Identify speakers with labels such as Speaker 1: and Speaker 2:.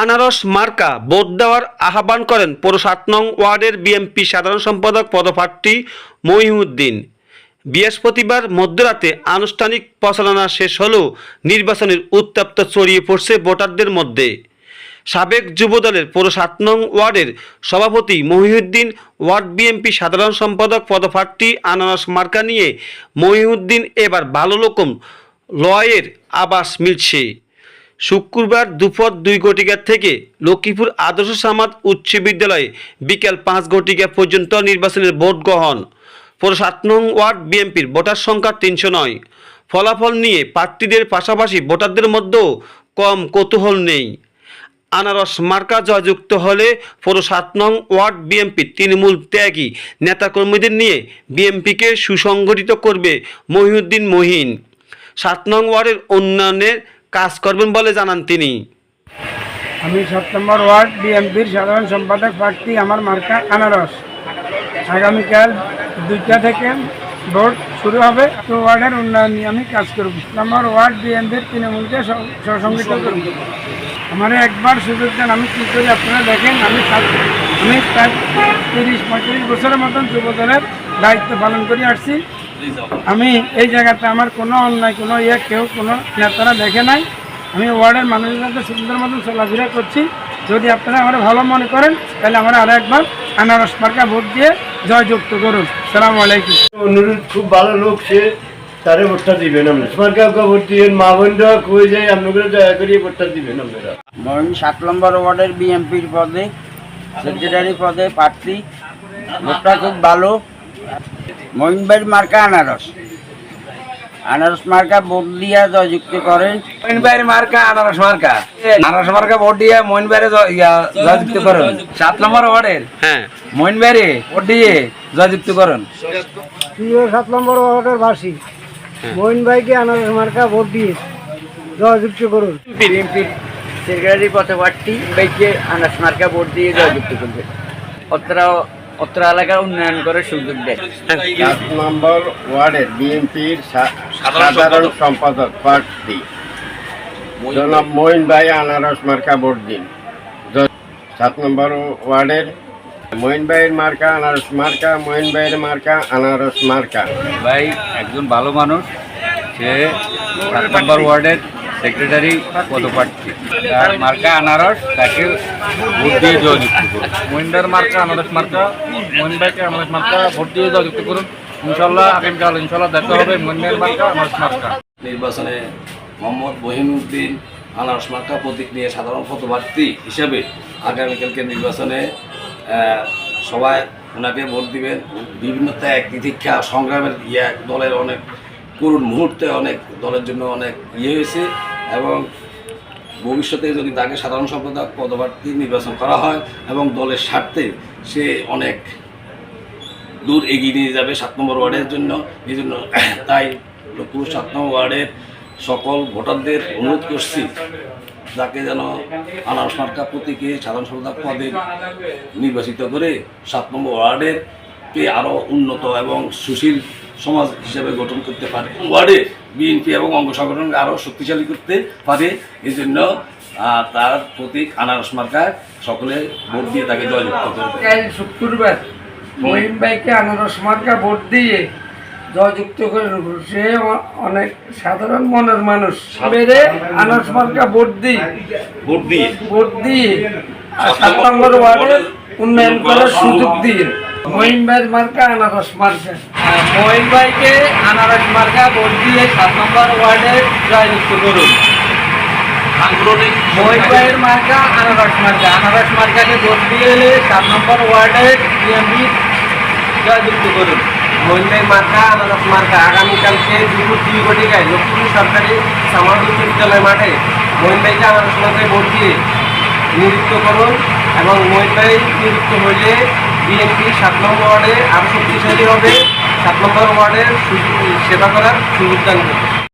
Speaker 1: আনারস মার্কা ভোট দেওয়ার আহ্বান করেন পৌর সাত নং ওয়ার্ডের বিএমপি সাধারণ সম্পাদক পদপ্রার্থী মহিউদ্দিন। বৃহস্পতিবার মধ্যরাতে আনুষ্ঠানিক প্রচারণা শেষ হলেও নির্বাচনের উত্তপ্ত ছড়িয়ে পড়ছে ভোটারদের মধ্যে। সাবেক যুবদলের পৌর সাত নং ওয়ার্ডের সভাপতি মহিউদ্দিন, ওয়ার্ড বিএমপি সাধারণ সম্পাদক পদপ্রার্থী আনারস মার্কা নিয়ে মহিউদ্দিন এবার ভালো রকম লয়ের আবাস মিলছে। শুক্রবার দুপুর দুই ঘটিকা থেকে লক্ষ্মীপুর আদর্শ সামাদ উচ্চ বিদ্যালয়ে বিকেল পাঁচ ঘটিকা পর্যন্ত নির্বাচনের ভোট গ্রহণ। পুরো সাত নং ওয়ার্ড বিএনপির ভোটার সংখ্যা তিনশো নয়। ফলাফল নিয়ে প্রার্থীদের পাশাপাশি ভোটারদের মধ্যেও কম কৌতূহল নেই। আনারস মার্কা জয়যুক্ত হলে পুরো সাত নং ওয়ার্ড বিএনপি তৃণমূল ত্যাগী নেতাকর্মীদের নিয়ে বিএনপিকে সুসংগঠিত করবে মহিউদ্দিন মহিন। সাত নং ওয়ার্ডের উন্নয়নের কাজ করবেন বলে জানান তিনি।
Speaker 2: আমি সাত নম্বর ওয়ার্ড বিএনপির সাধারণ সম্পাদক প্রার্থী, আমার মার্কা আনারস। আগামীকাল দুইটা থেকে ভোট শুরু হবে, তো ওয়ার্ডের উন্নয়ন নিয়ে আমি কাজ করব। নম্বর ওয়ার্ড বিএনপির তৃণমূলকে স- করব। আমার একবার সুযোগ দেন, আমি কী করি আপনারা দেখেন, আমি আমি প্রায় তিরিশ পঁয়ত্রিশ বছরের মতন যুবদলের দায়িত্ব পালন করে আসছি। আমি এই জায়গাতে আমার কোনো অন্যায় কোনো ইয়ে কেউ কোনো নেতারা দেখে নাই। আমি ওয়ার্ডের মানুষের সাথে সুন্দর মতন চলাফেরা করছি। যদি আপনারা আমার ভালো মনে করেন তাহলে আমরা আরও একবার আনারস মার্কা ভোট দিয়ে জয়যুক্ত করুন। সালাম আলাইকুম।
Speaker 3: অনুরোধ খুব ভালো লোক সে তারে ভোটটা দিবেন আপনার। সরকারকে ভোট দিবেন মা বোনরা কই যায় আপনাদের দয়া করে ভোটটা দিবেন আপনারা।
Speaker 4: মহিন সাত নম্বর ওয়ার্ডের বিএমপির পদে সেক্রেটারি পদে প্রার্থী। ভোটটা খুব ভালো। মহিনবাড়ির মার্কা আনারস আনারস মার্কা ভোট দিয়া জয়যুক্ত করেন
Speaker 5: মইনবাড়ি মার্কা আনারস মার্কা আনারস মার্কা ভোট দিয়ে মইনবাড়ি জয়যুক্ত করুন সাত নম্বর ওয়ার্ডের
Speaker 1: হ্যাঁ।
Speaker 5: মইনবাড়ি ভোট দিয়ে জয়যুক্ত করুন
Speaker 2: প্রিয় সাত নম্বর ওয়ার্ডের বাসী মোহিন ভাইকে আনারস মার্কা ভোট দিয়ে জয়যুক্ত করুন
Speaker 4: সেক্রেটারি পদে প্রার্থী বাইকে আনারস মার্কা ভোট দিয়ে জয়যুক্ত করবে অত্র অত্র এলাকার উন্নয়ন করে সুযোগ দেয়।
Speaker 3: সাত নম্বর ওয়ার্ডের বিএনপির সাধারণ সম্পাদক। প্রার্থী। জনাব মঈন ভাই আনারস মার্কা ভোট দিন সাত নম্বর ওয়ার্ডের মঈন ভাইয়ের মার্কা আনারস মার্কা মঈন ভাইয়ের মার্কা আনারস মার্কা।
Speaker 6: ভাই একজন ভালো মানুষ। সে সাত নম্বর ওয়ার্ডের সেক্রেটারি পদপ্রার্থী। তার মার্কা আনারস তাকে ভোট দিয়ে জয়যুক্ত করুন। মহিন্দার মার্কা আনারস মার্কা মহিন ভাইকে আনারস মার্কা ভোট দিয়ে জয়যুক্ত করুন। ইনশাল্লাহ আগামীকাল ইনশাল্লাহ দেখা হবে মহিন্দার মার্কা, আনারস মার্কা।
Speaker 7: নির্বাচনে মোহাম্মদ বহিনুদ্দিন আনারস মার্কা প্রতীক নিয়ে সাধারণ পদপ্রার্থী হিসেবে আগামীকালকে নির্বাচনে সবাই ওনাকে ভোট দিবেন। বিভিন্ন ত্যাগ, তিতিক্ষা, সংগ্রামের ইয়ে দলের অনেক করুণ মুহূর্তে অনেক দলের জন্য অনেক ইয়ে হয়েছে। এবং ভবিষ্যতে যদি তাকে সাধারণ সম্পাদক পদপ্রার্থী নির্বাচন করা হয় এবং দলের স্বার্থে সে অনেক দূর এগিয়ে নিয়ে যাবে সাত নম্বর ওয়ার্ডের জন্য, এই জন্য তাই লক্ষ্মীপুর সাত নম্বর ওয়ার্ডের সকল ভোটারদের অনুরোধ করছি যাকে যেন আনারস মার্কা প্রতীকে সাধারণ সম্পাদক পদে নির্বাচিত করে সাত নম্বর ওয়ার্ডের কে আরও উন্নত এবং সুশীল সমাজ হিসেবে গঠন করতে পারে। ওয়ার্ডে বিএনপি এবং অঙ্গ সংগঠনকে আরও শক্তিশালী করতে পারে। এই জন্য তার প্রতীক আনারস মার্কা সকলে ভোট দিয়ে তাকে জয়যুক্ত করবে।
Speaker 2: শুক্রবার মহিম ভাইকে আনারস মার্কা ভোট দিয়ে জয়যুক্ত করে সে অনেক সাধারণ মনের মানুষ। বেড়ে আনারস মার্কা ভোট দিই
Speaker 7: ভোট দিয়ে।
Speaker 2: ভোট দিয়ে সাত নম্বর ওয়ার্ডের উন্নয়ন করার সুযোগ দিয়ে মহিম ভাইয়ের মার্কা আনারস মার্কা।
Speaker 5: মহিন ভাইকে আনারস মার্কা ভোট দিয়ে সাত নম্বর ওয়ার্ডে জয়যুক্ত করুন। মহিন ভাইয়ের মার্কা আনারস মার্কা। আনারস মার্কাকে ভোট দিয়ে এলে সাত নম্বর ওয়ার্ডে বিএমপি জয়যুক্ত করুন। মহিন ভাই মার্কা আনারস মার্কা আগামীকালকে দুপুর দুই ঘটিকায় লক্ষ্মীপুর সরকারি সমাজ উচ্চ বিদ্যালয় মাঠে মহিন ভাইকে আনারস মার্কায় ভোট দিয়ে নিযুক্ত করুন এবং মহিন ভাই নিযুক্ত হইলে বিএনপি সাত নম্বর ওয়ার্ডে আরও শক্তিশালী হবে। সাত নম্বর ওয়ার্ডের সেবা করার সুযোগ দান করবে